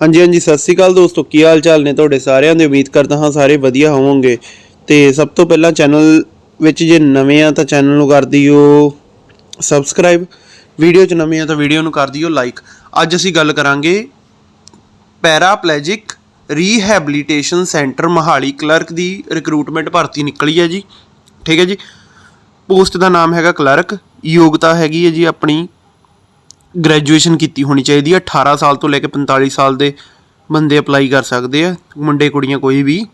ਹਾਂਜੀ ਹਾਂਜੀ, ਸਤਿ ਸ੍ਰੀ ਅਕਾਲ ਦੋਸਤੋ, ਕੀ ਹਾਲ ਚਾਲ ਨੇ ਤੁਹਾਡੇ ਸਾਰਿਆਂ ਦੇ? ਉਮੀਦ ਕਰਦਾ ਹਾਂ ਸਾਰੇ ਵਧੀਆ ਹੋਵੋਗੇ। ਤੇ ਸਭ ਤੋਂ ਪਹਿਲਾਂ ਚੈਨਲ ਵਿੱਚ ਜੇ ਨਵੇਂ ਆ ਤਾਂ ਚੈਨਲ ਨੂੰ ਕਰ ਦਿਓ ਸਬਸਕ੍ਰਾਈਬ। ਵੀਡੀਓ 'ਚ ਨਵੇਂ ਆ ਤਾਂ ਵੀਡੀਓ ਨੂੰ ਕਰ ਦਿਓ ਲਾਈਕ। ਅੱਜ ਅਸੀਂ ਗੱਲ ਕਰਾਂਗੇ paraplegic rehabilitation centre Mohali clerk ਦੀ ਰਿਕਰੂਟਮੈਂਟ ਭਰਤੀ ਨਿਕਲੀ ਹੈ ਜੀ। ਠੀਕ ਹੈ ਜੀ। ਪੋਸਟ ਦਾ ਨਾਮ ਹੈਗਾ ਕਲਰਕ। ਯੋਗਤਾ ਹੈਗੀ ਹੈ ਜੀ ਆਪਣੀ। ਗ੍ਰੈਜੂਏਸ਼ਨ ਕੀਤੀ ਹੋਣੀ ਚਾਹੀਦੀ ਹੈ। 18 ਸਾਲ ਤੋਂ ਲੈ ਕੇ 45 ਸਾਲ ਦੇ ਬੰਦੇ ਅਪਲਾਈ ਕਰ ਸਕਦੇ ਆ, ਮੁੰਡੇ ਕੁੜੀਆਂ ਕੋਈ ਵੀ।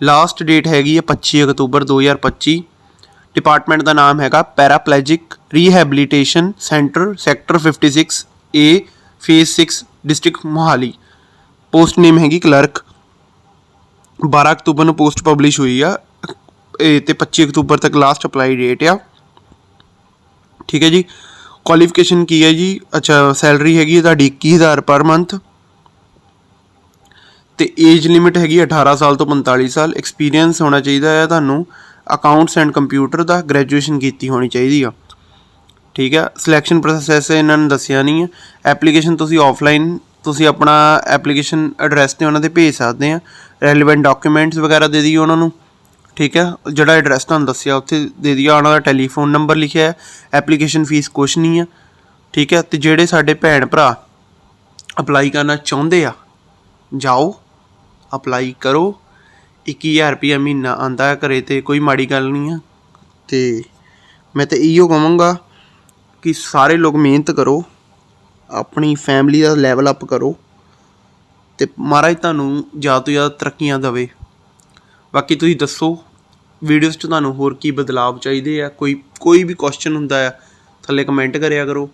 ਲਾਸਟ ਡੇਟ ਹੈਗੀ ਹੈ 25 ਅਕਤੂਬਰ 2025 ਡਿਪਾਰਟਮੈਂਟ ਦਾ ਨਾਮ ਹੈਗਾ paraplegic rehabilitation centre sector 56 A phase 6 district Mohali post name ਹੈਗੀ ਕਲਰਕ 12 ਅਕਤੂਬਰ ਨੂੰ ਪੋਸਟ ਪਬਲਿਸ਼ ਹੋਈ ਆ। ਇਹ ਤੇ 25 ਅਕਤੂਬਰ ਤੱਕ ਲਾਸਟ ਅਪਲਾਈ ਡੇਟ ਆ। ਠੀਕ ਹੈ ਜੀ। ਕੁਆਲੀਫਿਕੇਸ਼ਨ ਕੀ ਹੈ ਜੀ? ਅੱਛਾ ਸੈਲਰੀ ਹੈਗੀ ਹੈ ਤੁਹਾਡੀ 21000 ਪਰ ਮੰਥ ਤੇ ਏਜ ਲਿਮਿਟ ਹੈਗੀ ਹੈ 18 ਸਾਲ ਤੋਂ 45 ਸਾਲ। ਐਕਸਪੀਰੀਅੰਸ ਹੋਣਾ ਚਾਹੀਦਾ ਹੈ ਤੁਹਾਨੂੰ। ਅਕਾਊਂਟਸ ਐਂਡ ਕੰਪਿਊਟਰ ਦਾ ਗ੍ਰੈਜੂਏਸ਼ਨ ਕੀਤੀ ਹੋਣੀ ਚਾਹੀਦੀ ਆ। ਠੀਕ ਹੈ? ਸਿਲੈਕਸ਼ਨ ਪ੍ਰੋਸੈਸ ਇਹਨਾਂ ਨੇ ਦੱਸਿਆ ਨਹੀਂ ਹੈ। ਐਪਲੀਕੇਸ਼ਨ ਤੁਸੀਂ ਆਫਲਾਈਨ ਤੁਸੀਂ ਆਪਣਾ ਐਪਲੀਕੇਸ਼ਨ ਐਡਰੈਸ ਤੇ ਉਹਨਾਂ ਦੇ ਭੇਜ ਸਕਦੇ ਆ। ਰੈਲੇਵੈਂਟ ਡਾਕੂਮੈਂਟਸ ਵਗੈਰਾ ਦੇ ਦਿਓ ਉਹਨਾਂ ਨੂੰ। ਠੀਕ ਹੈ? ਜਿਹੜਾ ਐਡਰੈਸ ਤੁਹਾਨੂੰ ਦੱਸਿਆ, ਉੱਥੇ ਦੇ ਦਿਆ ਉਹਨਾਂ ਦਾ ਟੈਲੀਫੋਨ ਨੰਬਰ ਲਿਖਿਆ ਹੈ। ਐਪਲੀਕੇਸ਼ਨ ਫੀਸ ਕੁਛ ਨਹੀਂ ਹੈ। ਠੀਕ ਹੈ? ਤੇ ਜਿਹੜੇ ਸਾਡੇ ਭੈਣ ਭਰਾ ਅਪਲਾਈ ਕਰਨਾ ਚਾਹੁੰਦੇ ਆ, ਜਾਓ ਅਪਲਾਈ ਕਰੋ। 21000 ਰੁਪਇਆ ਮਹੀਨਾ ਆਂਦਾ ਹੈ ਘਰੇ ਤੇ ਕੋਈ ਮਾੜੀ ਗੱਲ ਨਹੀਂ ਆ ਤੇ ਮੈਂ ਤਾਂ ਇਹੋ ਕਹਾਂਗਾ ਕਿ ਸਾਰੇ ਲੋਕ ਮਿਹਨਤ ਕਰੋ, ਆਪਣੀ ਫੈਮਿਲੀ ਦਾ ਲੈਵਲ ਅਪ ਕਰੋ ਤੇ ਮਹਾਰਾਜ ਤੁਹਾਨੂੰ ਜ਼ਿਆਦਾ ਤੋਂ ਜ਼ਿਆਦਾ ਤਰੱਕੀਆਂ ਦੇਵੇ। ਬਾਕੀ ਤੁਸੀਂ ਦੱਸੋ ਵੀਡੀਓਜ਼ 'ਚ ਤੁਹਾਨੂੰ ਹੋਰ ਕੀ ਬਦਲਾਵ ਚਾਹੀਦੇ ਆ? ਕੋਈ ਕੋਈ ਵੀ ਕੁਐਸਚਨ ਹੁੰਦਾ ਆ, ਥੱਲੇ ਕਮੈਂਟ ਕਰਿਆ ਕਰੋ।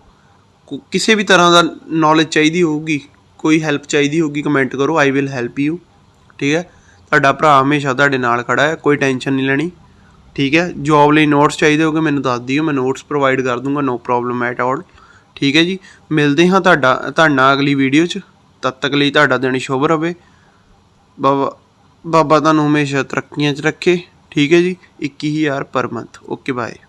ਕਿਸੇ ਵੀ ਤਰ੍ਹਾਂ ਦਾ ਨੌਲੇਜ ਚਾਹੀਦੀ ਹੋਊਗੀ, ਕੋਈ ਹੈਲਪ ਚਾਹੀਦੀ ਹੋਊਗੀ ਕਮੈਂਟ ਕਰੋ ਆਈ ਵਿਲ ਹੈਲਪ ਯੂ ਠੀਕ ਹੈ? ਤੁਹਾਡਾ ਭਰਾ ਹਮੇਸ਼ਾ ਤੁਹਾਡੇ ਨਾਲ ਖੜਾ ਹੈ, ਕੋਈ ਟੈਨਸ਼ਨ ਨਹੀਂ ਲੈਣੀ। ਠੀਕ ਹੈ? ਜੌਬ ਲਈ ਨੋਟਸ ਚਾਹੀਦੇ ਹੋਗੇ, ਮੈਨੂੰ ਦੱਸ ਦਿਓ, ਮੈਂ ਨੋਟਸ ਪ੍ਰੋਵਾਈਡ ਕਰ ਦੂੰਗਾ ਨੋ ਪ੍ਰੋਬਲਮ ਐਟ ਆਲ ਠੀਕ ਹੈ ਜੀ? ਮਿਲਦੇ ਹਾਂ ਤੁਹਾਡਾ ਤੁਹਾਡਾ ਅਗਲੀ ਵੀਡੀਓ 'ਚ। ਤਦ ਤੱਕ ਲਈ ਤੁਹਾਡਾ ਦਿਨ ਸ਼ੁਭ ਰਹੇ ਬਾਬਾ ਬਾਬਾ ਤੁਹਾਨੂੰ ਹਮੇਸ਼ਾ ਤਰੱਕੀਆਂ 'ਚ ਰੱਖੇ। ਠੀਕ ਹੈ ਜੀ? 21000 ਪਰ ਮੰਥ ਓਕੇ ਬਾਏ